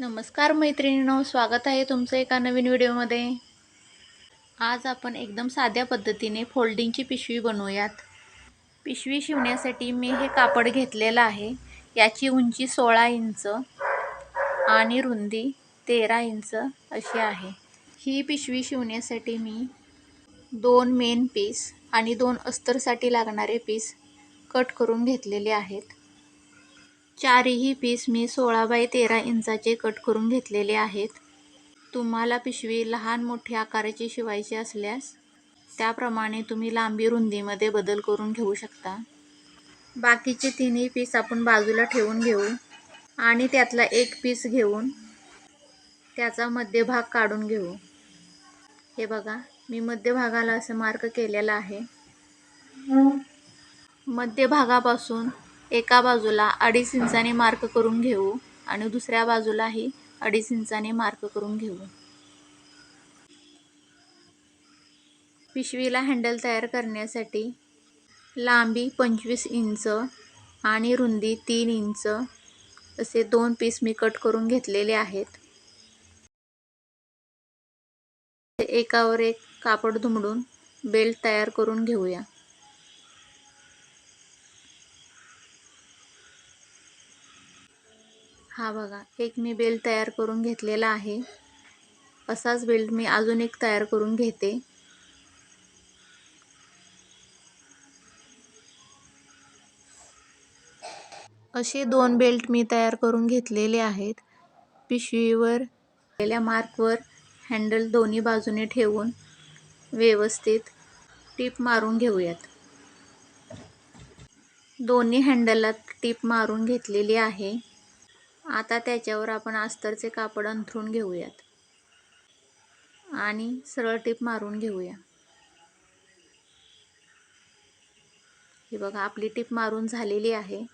नमस्कार मैत्रिणींनो स्वागत आहे तुमचं एका नवीन व्हिडिओमध्ये. आज आपण एकदम साध्या पद्धतीने फोल्डिंगची पिशवी बनवूयात. पिशवी शिवण्यासाठी मी हे कापड घेतलेलं आहे. याची उंची सोळा इंच आणि रुंदी तेरा इंच अशी आहे. ही पिशवी शिवण्यासाठी मी दोन मेन पीस आणि दोन अस्तरसाठी लागणारे पीस कट करून घेतलेले आहेत. चारही पीस मी सोळा बाय तेरा इंचाचे कट करून घेतलेले आहेत. तुम्हाला पिशवी लहान मोठी आकाराची शिवायची असल्यास त्याप्रमाणे तुम्ही लांबी रुंदीमध्ये बदल करून घेऊ शकता. बाकीचे तिन्ही पीस आपण बाजूला ठेवून घेऊ आणि त्यातला एक पीस घेऊन त्याचा मध्यभाग काढून घेऊ. हे बघा मी मध्यभागाला असं मार्क केलेला आहे. मध्यभागापासून एका बाजूला अडीच इंचाने मार्क करून घेऊ आणि दुसऱ्या बाजूलाही अडीच इंचाने मार्क करून घेऊ. पिशवीला हँडल तयार करण्यासाठी लांबी पंचवीस इंच आणि रुंदी तीन इंच असे दोन पीस मी कट करून घेतलेले आहेत. एकावर एक कापड दुमडून बेल्ट तयार करून घेऊया. हा बघा एक मी बेल्ट तयार करून घेतलेला आहे. असाच बेल्ट मी अजून एक तयार करून घेते. असे दोन बेल्ट मी तयार करून घेतलेले आहेत. पिशवीवर केलेल्या मार्कवर हँडल दोन्ही बाजूने ठेवून व्यवस्थित टीप मारून घेऊयात. दोन्ही हँडलला टीप मारून घेतलेली आहे. आता त्याच्यावर आपण अस्तरचे कापड अंथरून घेऊयात. आणि सरळ टीप मारून घेऊया. हे बघा आपली टीप मारून झालेली आहे.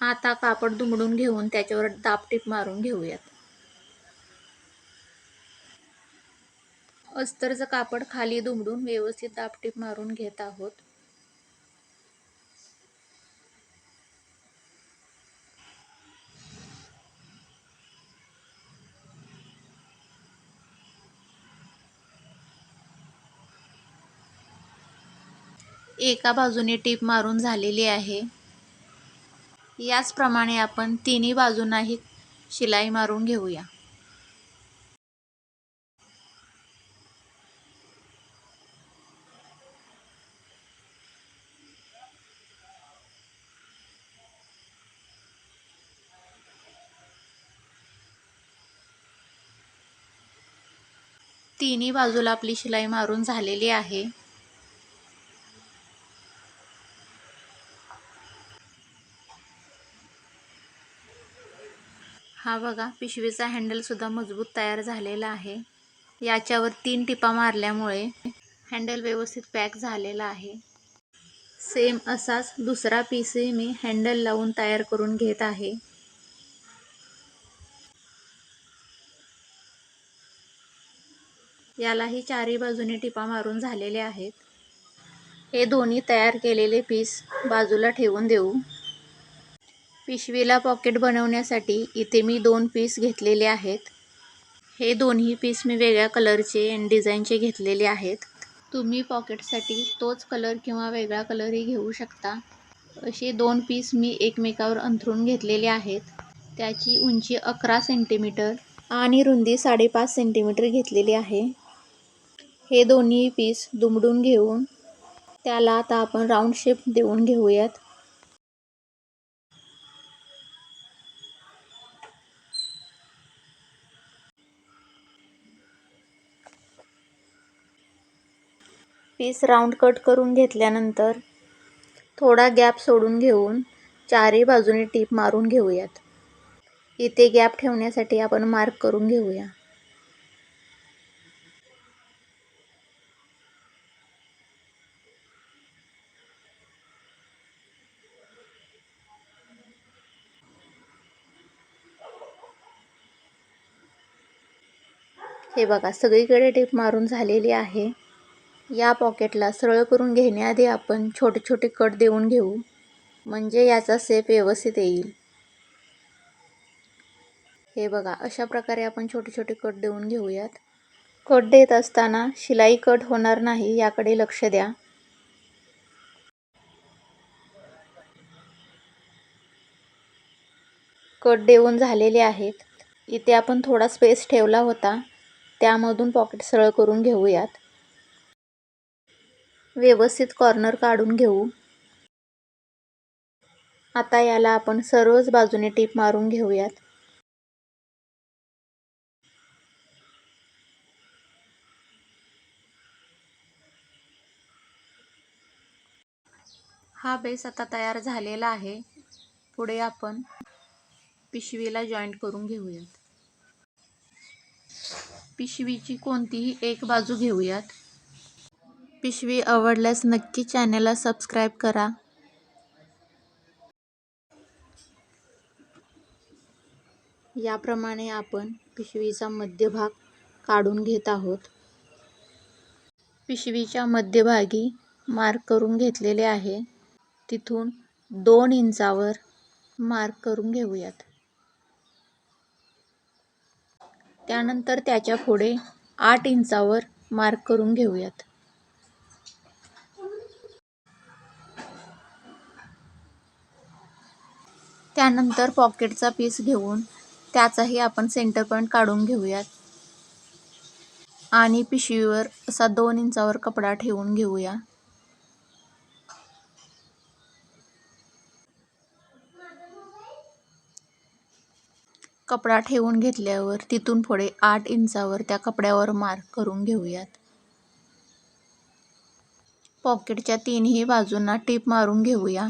आता कापड दुमडून घेऊन त्याच्यावर दाब टीप मारून घेऊयात. अस्तरचं कापड खाली दुमडून व्यवस्थित दाब टीप मारून घेत आहोत. एका बाजूने टीप मारून झालेली आहे. याचप्रमाणे आपण तिन्ही बाजूंनाही शिलाई मारून घेऊया. तिन्ही बाजूला आपली शिलाई मारून झालेली आहे. हा बघा पिशवीचा हँडलसुद्धा मजबूत तयार झालेला आहे. याच्यावर तीन टिपा मारल्यामुळे हँडल व्यवस्थित पॅक झालेला आहे. सेम असाच दुसरा पीसही मी हँडल लावून तयार करून घेत आहे. यालाही चारही बाजूने टिपा मारून झालेले आहेत. हे दोन्ही तयार केलेले पीस बाजूला ठेवून देऊ. पिशवीला पॉकेट बनवण्यासाठी इथे मी दोन पीस घेतलेले आहेत. हे दोन्ही पीस मी वेगळ्या कलरचे आणि डिझाईनचे घेतलेले आहेत. तुम्ही पॉकेटसाठी तोच कलर किंवा वेगळा कलरही घेऊ शकता. असे दोन पीस मी एकमेकावर अंथरून घेतलेले आहेत. त्याची उंची अकरा सेंटीमीटर आणि रुंदी साडेपाच सेंटीमीटर घेतलेली आहे. हे दोन्ही पीस दुमडून घेऊन त्याला आता आपण राऊंड शेप देऊन घेऊयात. पीस राऊंड कट करून घेतल्यानंतर थोडा गॅप सोडून घेऊन चारही बाजूने टीप मारून घेऊयात. इथे गॅप ठेवण्यासाठी आपण मार्क करून घेऊया. हे बघा सगळीकडे टीप मारून झालेली आहे. या पॉकेटला सरळ करून घेण्याआधी आपण छोटे छोटे कट देऊन घेऊ. म्हणजे याचा सेप व्यवस्थित येईल. हे बघा अशा प्रकारे आपण छोटे छोटे कट देऊन घेऊयात. कट देत असताना शिलाई कट होणार नाही याकडे लक्ष द्या. कट देऊन झालेले आहेत. इथे आपण थोडा स्पेस ठेवला होता. त्यामधून पॉकेट सरळ करून घेऊयात. व्यवस्थित कॉर्नर काढून घेऊ. आता याला आपण सर्वच बाजूने टीप मारून घेऊयात. हा बेस आता तयार झालेला आहे. पुढे आपण पिशवीला जॉईंट करून घेऊयात. पिशवीची कोणतीही एक बाजू घेऊयात. पिशवी आवडल्यास नक्की चॅनलला सबस्क्राईब करा. याप्रमाणे आपण पिशवीचा मध्यभाग काढून घेत आहोत. पिशवीच्या मध्यभागी मार्क करून घेतलेले आहे. तिथून दोन इंचावर मार्क करून घेऊयात. त्यानंतर त्याच्या पुढे आठ इंचावर मार्क करून घेऊयात. त्यानंतर पॉकेटचा पीस घेऊन त्याचाही आपण सेंटर पॉईंट काढून घेऊयात. आणि पिशवीवर असा दोन इंचावर कपडा ठेवून घेऊया. कपडा ठेवून घेतल्यावर तिथून पुढे आठ इंचावर त्या कपड्यावर मार्क करून घेऊयात. पॉकेटच्या तीनही बाजूंना टीप मारून घेऊया.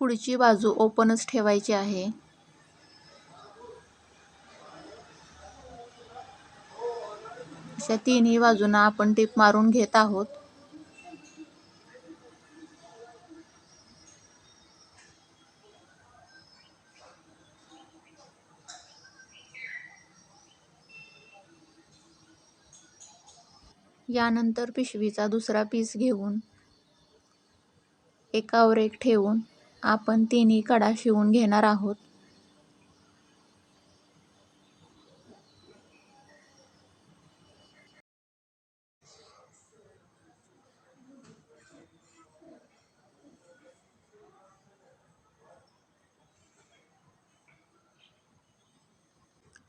पुढची बाजू ओपनच ठेवायची आहे. अशा तीनही बाजूंना आपण टिप मारून घेत आहोत. यानंतर पिशवीचा दुसरा पीस घेऊन एकावर एक ठेवून आपण तिन्ही कडा शिवून घेणार आहोत.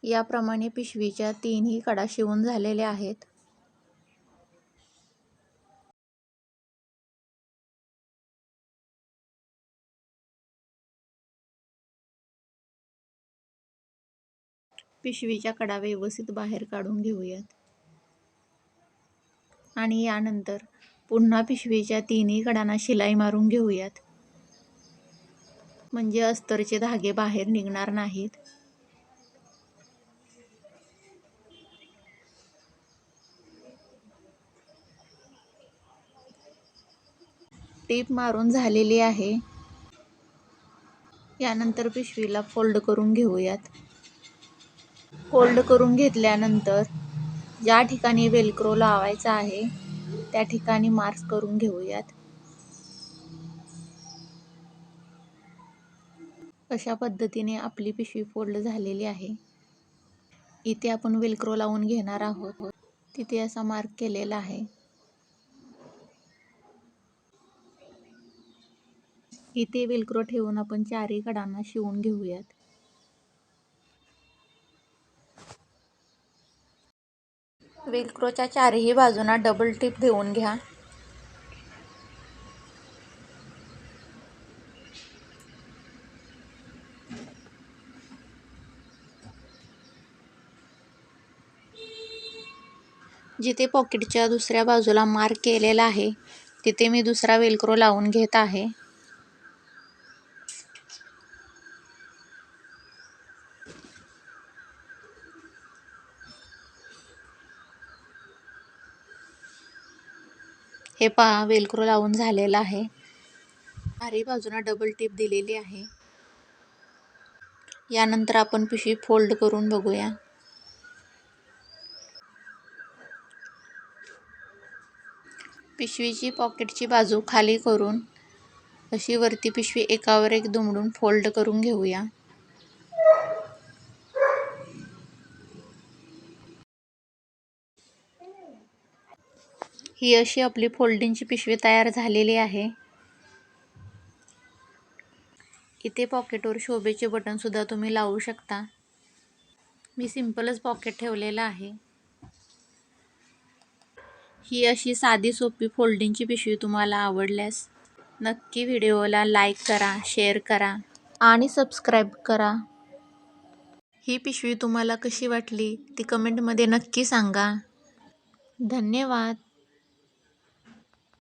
याप्रमाणे पिशवीच्या तीनही कडा शिवून झालेल्या आहेत. पिशवीच्या कडा व्यवस्थित बाहेर काढून घेऊयात. आणि यानंतर पुन्हा पिशवीच्या तिन्ही कडांना शिलाई मारून घेऊयात. म्हणजे अस्तरचे धागे बाहेर निघणार नाहीत. टीप मारून झालेली आहे. यानंतर पिशवीला फोल्ड करून घेऊयात. फोल्ड करून घेतल्यानंतर ज्या ठिकाणी वेलक्रो लावायचा आहे त्या ठिकाणी मार्क्स करून घेऊयात. अशा पद्धतीने आपली पिशवी फोल्ड झालेली आहे. इथे आपण वेलक्रो लावून घेणार आहोत. तिथे असा मार्क केलेला आहे. इथे वेलक्रो ठेवून आपण चारही कडांना शिवून घेऊयात. वेलक्रोच्या चारही बाजूंना डबल टिप देऊन घ्या. जिथे पॉकेटच्या दुसऱ्या बाजूला मार्क केलेला आहे तिथे मी दुसरा वेलक्रो लावून घेत आहे. हे पहा वेलक्रो लावून झालेला आहे. आरी बाजूला डबल टिप दिलेली आहे. यानंतर आपण पिशवी फोल्ड करून बघूया. पिशवीची पॉकेटची बाजू खाली करून अशी वरती पिशवी एकावर एक दुमडून फोल्ड करून घेऊया. ही अशी आपली फोल्डिंगची पिशवी तयार झालेली आहे. इथे पॉकेटवर शोभेचे बटनसुद्धा तुम्ही लावू शकता. मी सिम्पलच पॉकेट ठेवलेलं आहे. ही अशी साधी सोपी फोल्डिंगची पिशवी तुम्हाला आवडल्यास नक्की व्हिडिओला लाईक करा शेअर करा आणि सबस्क्राईब करा. ही पिशवी तुम्हाला कशी वाटली ती कमेंटमध्ये नक्की सांगा. धन्यवाद.